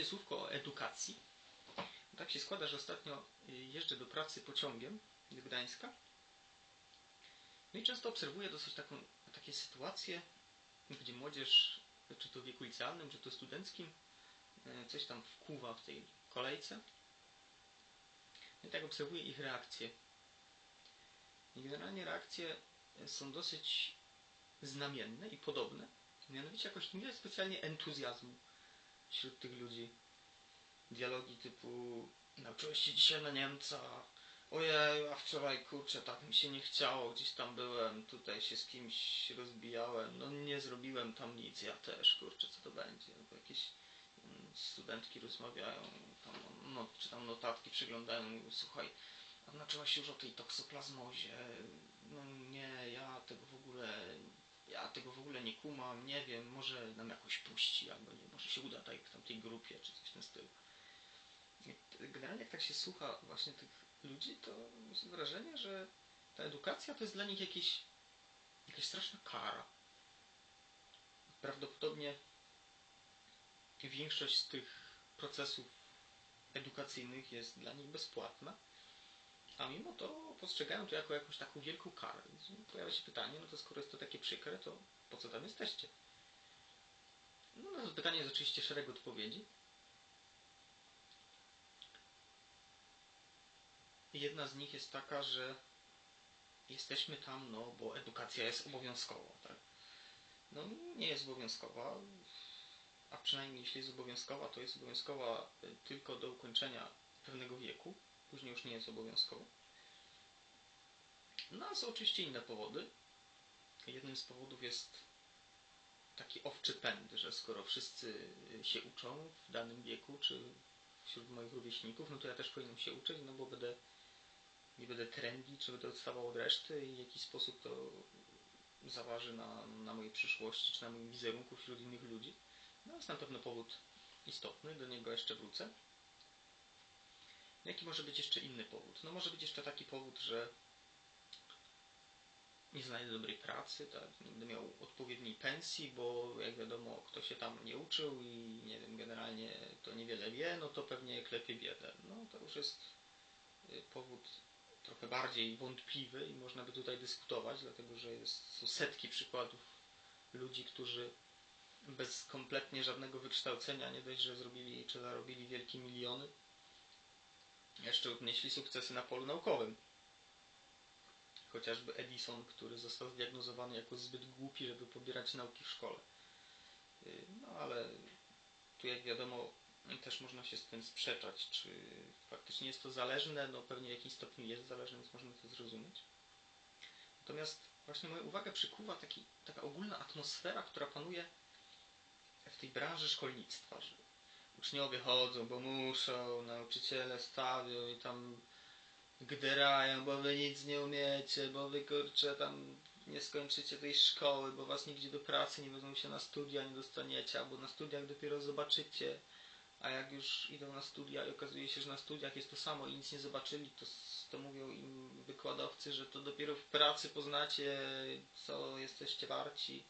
będzie słówko o edukacji. Tak się składa, że ostatnio jeżdżę do pracy pociągiem z Gdańska. No i często obserwuję dosyć taką, takie sytuacje, gdzie młodzież, czy to w wieku licealnym, czy to studenckim, e, coś tam wkuwa w tej kolejce. No I tak obserwuję ich reakcje. I generalnie reakcje są dosyć znamienne i podobne. Mianowicie jakoś nie jest specjalnie entuzjazmu wśród tych ludzi. Dialogi typu nauczyłeś się dzisiaj na Niemca, ojej, a wczoraj kurczę, tak mi się nie chciało, gdzieś tam byłem, tutaj się z kimś rozbijałem, no nie zrobiłem tam nic, ja też, kurczę, co to będzie? Albo jakieś mm, studentki rozmawiają, tam, no, czy tam notatki przeglądają, słuchaj, a znaczyłaś już o tej toksoplazmozie, no nie, ja tego w ogóle ja tego w ogóle nie kumam, nie wiem, może nam jakoś puści, albo nie, może się uda tak w tamtej grupie, czy coś w tym stylu. Generalnie jak tak się słucha właśnie tych ludzi, to jest wrażenie, że ta edukacja to jest dla nich jakieś, jakaś straszna kara. Prawdopodobnie większość z tych procesów edukacyjnych jest dla nich bezpłatna, a mimo to postrzegają to jako jakąś taką wielką karę. Więc pojawia się pytanie, no to skoro jest to takie przykre, to po co tam jesteście? No na to pytanie jest oczywiście szereg odpowiedzi. Jedna z nich jest taka, że jesteśmy tam, no bo edukacja jest obowiązkowa, tak? No nie jest obowiązkowa, a przynajmniej jeśli jest obowiązkowa, to jest obowiązkowa tylko do ukończenia pewnego wieku, później już nie jest obowiązkowa. No są oczywiście inne powody. Jednym z powodów jest taki owczy pęd, że skoro wszyscy się uczą w danym wieku, czy wśród moich rówieśników, no to ja też powinienem się uczyć, no bo będę nie będę trendy, czy będę odstawał od reszty i w jaki sposób to zaważy na, na mojej przyszłości, czy na moim wizerunku wśród innych ludzi. No jest na pewno powód istotny, do niego jeszcze wrócę. Jaki może być jeszcze inny powód? No może być jeszcze taki powód, że nie znajdę dobrej pracy, tak, nie będę miał odpowiedniej pensji, bo jak wiadomo, kto się tam nie uczył i nie wiem, generalnie to niewiele wie, no to pewnie klepie biedę. No to już jest y, powód trochę bardziej wątpliwy i można by tutaj dyskutować, dlatego że jest, są setki przykładów ludzi, którzy bez kompletnie żadnego wykształcenia, nie dość, że zrobili czy zarobili wielkie miliony, jeszcze odnieśli sukcesy na polu naukowym. Chociażby Edison, który został zdiagnozowany jako zbyt głupi, żeby pobierać nauki w szkole. Y, no ale tu jak wiadomo też można się z tym sprzeczać, czy faktycznie jest to zależne, no pewnie w jakimś stopniu jest zależne, więc można to zrozumieć. Natomiast właśnie moją uwagę przykuwa taki, taka ogólna atmosfera, która panuje w tej branży szkolnictwa, że uczniowie chodzą, bo muszą, nauczyciele stawią i tam gderają, bo wy nic nie umiecie, bo wy kurczę tam nie skończycie tej szkoły, bo was nigdzie do pracy nie wezmą się na studia, nie dostaniecie, albo na studiach dopiero zobaczycie, a jak już idą na studia i okazuje się, że na studiach jest to samo i nic nie zobaczyli, to, to mówią im wykładowcy, że to dopiero w pracy poznacie, co jesteście warci.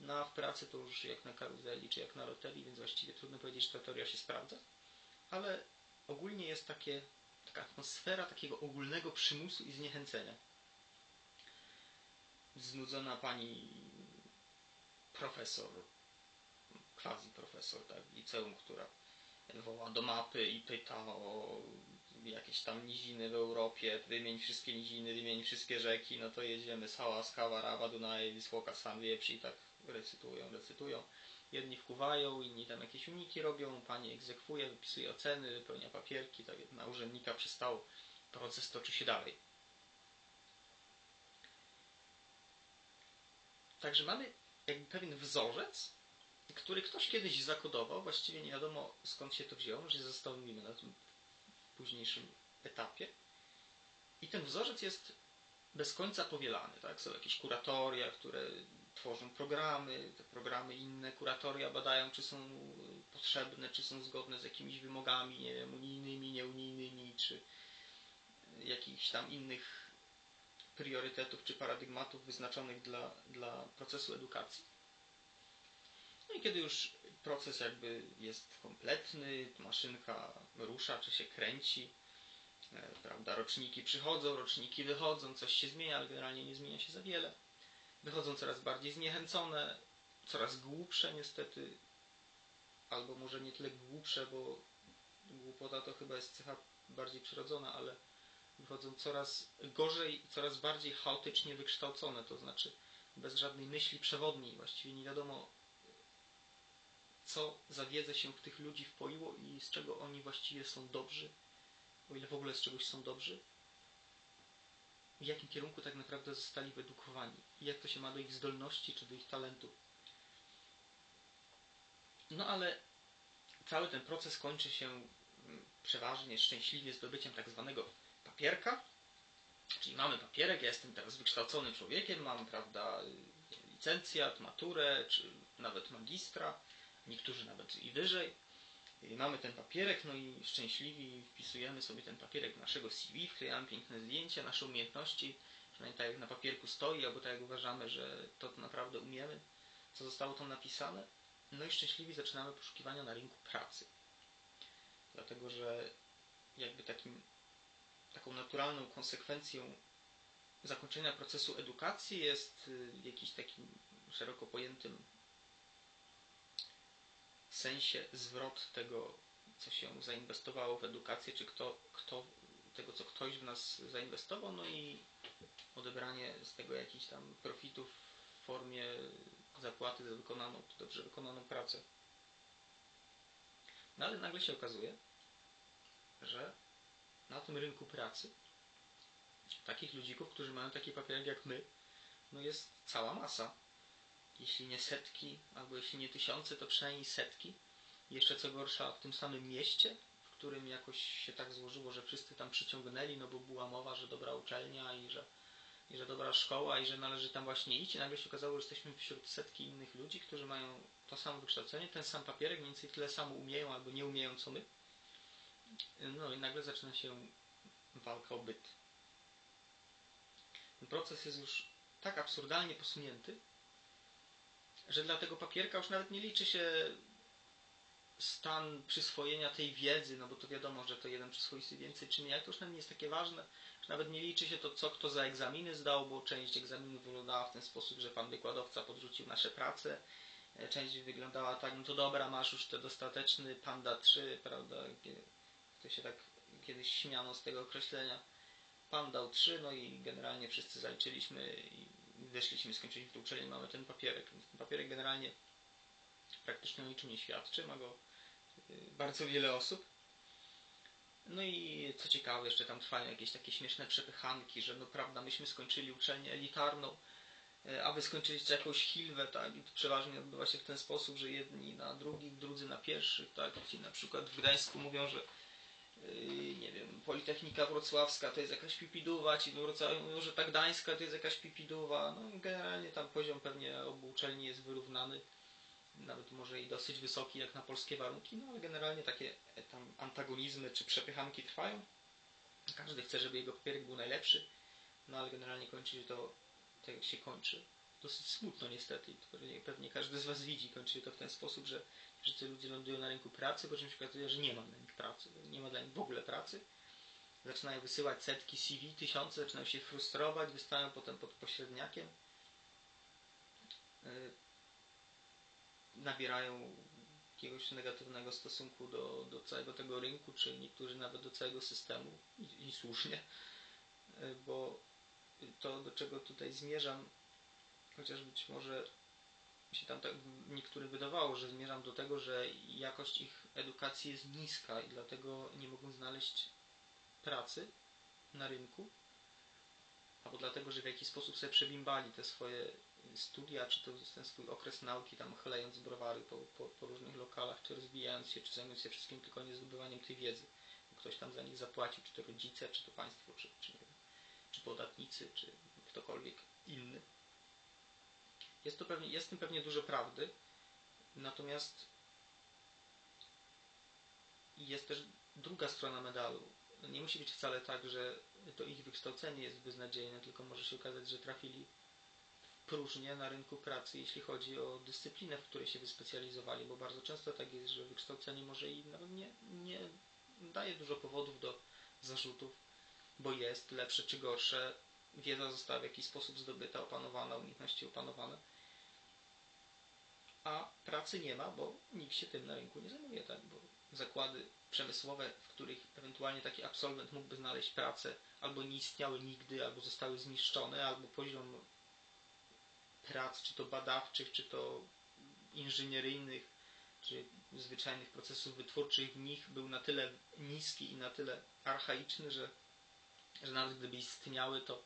No a w pracy to już jak na karuzeli, czy jak na loterii, więc właściwie trudno powiedzieć, że ta teoria się sprawdza. Ale ogólnie jest takie, taka atmosfera takiego ogólnego przymusu i zniechęcenia. Znudzona pani profesor, quasi profesor, tak, liceum, która woła do mapy i pyta o jakieś tam niziny w Europie, wymień wszystkie niziny, wymień wszystkie rzeki, no to jedziemy Sała, Skawa, Rawa, Dunaje, Wisłoka, San Wieprz i tak recytują, recytują. Jedni wkuwają, inni tam jakieś uniki robią, pani egzekwuje, wypisuje oceny, wypełnia papierki, tak na urzędnika przystał, proces toczy się dalej. Także mamy jakby pewien wzorzec, który ktoś kiedyś zakodował, właściwie nie wiadomo skąd się to wzięło, że zostawimy na tym późniejszym etapie. I ten wzorzec jest bez końca powielany. Tak? Są jakieś kuratoria, które tworzą programy, te programy inne kuratoria badają, czy są potrzebne, czy są zgodne z jakimiś wymogami, nie wiem, unijnymi, nieunijnymi, czy jakichś tam innych priorytetów czy paradygmatów wyznaczonych dla, dla procesu edukacji. No i kiedy już proces jakby jest kompletny, maszynka rusza czy się kręci, e, prawda, roczniki przychodzą, roczniki wychodzą, coś się zmienia, ale generalnie nie zmienia się za wiele. Wychodzą coraz bardziej zniechęcone, coraz głupsze niestety, albo może nie tyle głupsze, bo głupota to chyba jest cecha bardziej przyrodzona, ale wychodzą coraz gorzej, coraz bardziej chaotycznie wykształcone, to znaczy bez żadnej myśli przewodniej. Właściwie nie wiadomo, co za wiedzę się w tych ludzi wpoiło i z czego oni właściwie są dobrzy, o ile w ogóle z czegoś są dobrzy. W jakim kierunku tak naprawdę zostali wyedukowani i jak to się ma do ich zdolności czy do ich talentu. No ale cały ten proces kończy się mm, przeważnie szczęśliwie zdobyciem tak zwanego papierka, czyli mamy papierek, ja jestem teraz wykształconym człowiekiem, mam, prawda, licencjat, maturę, czy nawet magistra, niektórzy nawet i wyżej. Mamy ten papierek, no i szczęśliwi wpisujemy sobie ten papierek w naszego CV, wklejamy piękne zdjęcia, nasze umiejętności, przynajmniej tak jak na papierku stoi, albo tak jak uważamy, że to naprawdę umiemy, co zostało tam napisane. No i szczęśliwi zaczynamy poszukiwania na rynku pracy. Dlatego, że jakby takim taką naturalną konsekwencją zakończenia procesu edukacji jest y, jakiś takim szeroko pojętym sensie zwrot tego, co się zainwestowało w edukację, czy kto, kto tego, co ktoś w nas zainwestował, no i odebranie z tego jakichś tam profitów w formie zapłaty za wykonaną, dobrze wykonaną pracę. No ale nagle się okazuje, że na tym rynku pracy takich ludzików, którzy mają taki papierek jak my, no jest cała masa. Jeśli nie setki, albo jeśli nie tysiące, to przynajmniej setki. Jeszcze co gorsza w tym samym mieście, w którym jakoś się tak złożyło, że wszyscy tam przyciągnęli, no bo była mowa, że dobra uczelnia i że, i że dobra szkoła i że należy tam właśnie iść. I nagle się okazało, że jesteśmy wśród setki innych ludzi, którzy mają to samo wykształcenie, ten sam papierek, mniej więcej tyle samo umieją albo nie umieją co my no i nagle zaczyna się walka o byt. Ten proces jest już tak absurdalnie posunięty, że dla tego papierka już nawet nie liczy się stan przyswojenia tej wiedzy, no bo to wiadomo, że to jeden przyswoi sobie więcej czy nie, jak to już nawet nie jest takie ważne, że nawet nie liczy się to, co kto za egzaminy zdał, bo część egzaminów wyglądała w ten sposób, że pan wykładowca podrzucił nasze prace, e, część wyglądała tak, no to dobra, masz już te dostateczny Panda 3, prawda, to się tak kiedyś śmiano z tego określenia. Pan dał trzy, no i generalnie wszyscy zaliczyliśmy i wyszliśmy, skończyliśmy tę uczelnię, mamy ten papierek. Ten papierek generalnie praktycznie o niczym nie świadczy, ma go y, bardzo wiele osób. No i co ciekawe, jeszcze tam trwają jakieś takie śmieszne przepychanki, że no prawda, myśmy skończyli uczelnię elitarną, y, a wy skończyliście jakąś hilwę, tak? I to przeważnie odbywa się w ten sposób, że jedni na drugich, drudzy na pierwszych, tak? Ci na przykład w Gdańsku mówią, że wiem, Politechnika Wrocławska to jest jakaś pipiduwa, ci Wrocławiu mówią, że ta Gdańska to jest jakaś pipiduwa. No generalnie tam poziom pewnie obu uczelni jest wyrównany, nawet może i dosyć wysoki jak na polskie warunki, no ale generalnie takie e, tam antagonizmy czy przepychanki trwają. Każdy chce, żeby jego papierek był najlepszy, no ale generalnie kończy się to tak jak się kończy. Dosyć smutno niestety, pewnie, pewnie każdy z Was widzi, kończy się to w ten sposób, że że ci ludzie lądują na rynku pracy, po czym się okazuje, że nie ma dla nich pracy, nie ma dla nich w ogóle pracy. Zaczynają wysyłać setki CV, tysiące, zaczynają się frustrować, wystają potem pod pośredniakiem. Yy, nabierają jakiegoś negatywnego stosunku do, do całego tego rynku, czy niektórzy nawet do całego systemu i, i słusznie, yy, bo to, do czego tutaj zmierzam, chociaż być może się tam tak niektórym wydawało, że zmierzam do tego, że jakość ich edukacji jest niska i dlatego nie mogą znaleźć pracy na rynku, albo dlatego, że w jakiś sposób sobie przebimbali te swoje studia, czy to ten swój okres nauki, tam chlejąc browary po, po, po różnych lokalach, czy rozwijając się, czy zajmując się wszystkim tylko nie zdobywaniem tej wiedzy. Ktoś tam za nich zapłacił, czy to rodzice, czy to państwo, czy, czy, nie wiem, czy podatnicy, czy ktokolwiek inny. Jest, to pewnie, jest w tym pewnie dużo prawdy, natomiast jest też druga strona medalu. Nie musi być wcale tak, że to ich wykształcenie jest beznadziejne, tylko może się okazać, że trafili próżnię na rynku pracy, jeśli chodzi o dyscyplinę, w której się wyspecjalizowali, bo bardzo często tak jest, że wykształcenie może i nawet nie, nie daje dużo powodów do zarzutów, bo jest lepsze czy gorsze, wiedza została w jakiś sposób zdobyta, opanowana, umiejętności opanowane, a pracy nie ma, bo nikt się tym na rynku nie zajmuje, tak? Bo zakłady przemysłowe, w których ewentualnie taki absolwent mógłby znaleźć pracę, albo nie istniały nigdy, albo zostały zniszczone, albo poziom prac, czy to badawczych, czy to inżynieryjnych, czy zwyczajnych procesów wytwórczych w nich był na tyle niski i na tyle archaiczny, że, że nawet gdyby istniały, to